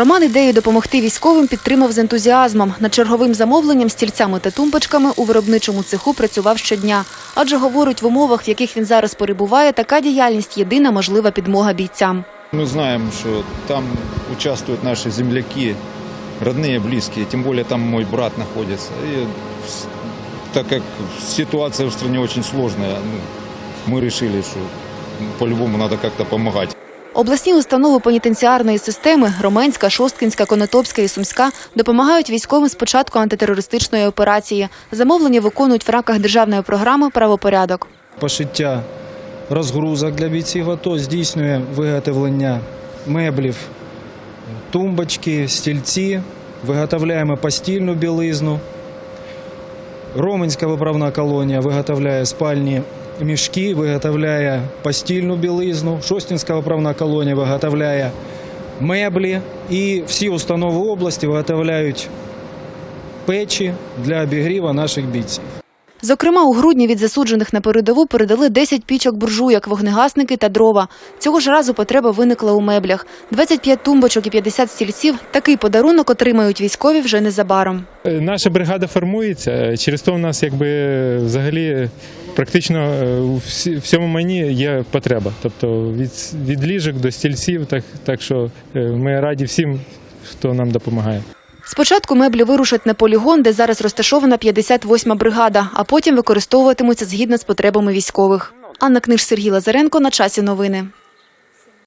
Роман ідею допомогти військовим підтримав з ентузіазмом. Над черговим замовленням стільцями та тумбочками у виробничому цеху працював щодня. Адже говорить, в умовах, в яких він зараз перебуває, така діяльність єдина можлива підмога бійцям. Мы знаем, что там участвуют наши земляки, родные, близкие, тем более там мой брат находится. И с- так как ситуация в стране очень сложная, ну, мы решили, что по-любому надо как-то помогать. Обласні установи пенітенціарної системи Роменська, Шосткинська, Конотопська і Сумська допомагають військовим з початку антитерористичної операції. Замовлення виконують в рамках державної програми Правопорядок. пошиття розгрузок для бійців АТО, здійснює виготовлення меблів, тумбочки, стільці, виготовляємо постільну білизну. Роменська виправна колонія виготовляє спальні мішки, виготовляє постільну білизну. Шостінська виправна колонія виготовляє меблі. І всі установи області виготовляють печі для обігріва наших бійців. Зокрема, у грудні від засуджених на передову передали 10 пічок буржуйок, вогнегасники та дрова. Цього ж разу потреба виникла у меблях. 25 тумбочок і 50 стільців. Такий подарунок отримають військові вже незабаром. Е, Наша бригада формується. е, Через то у нас якби е, взагалі практично всі- всьому майні є потреба. Тобто від, від ліжок до стільців, так, так що ми раді всім, хто нам допомагає. Спочатку меблі вирушать на полігон, де зараз розташована 58-ма бригада, а потім використовуватимуться згідно з потребами військових. Анна Книж, Сергій Лазаренко. На часі новини.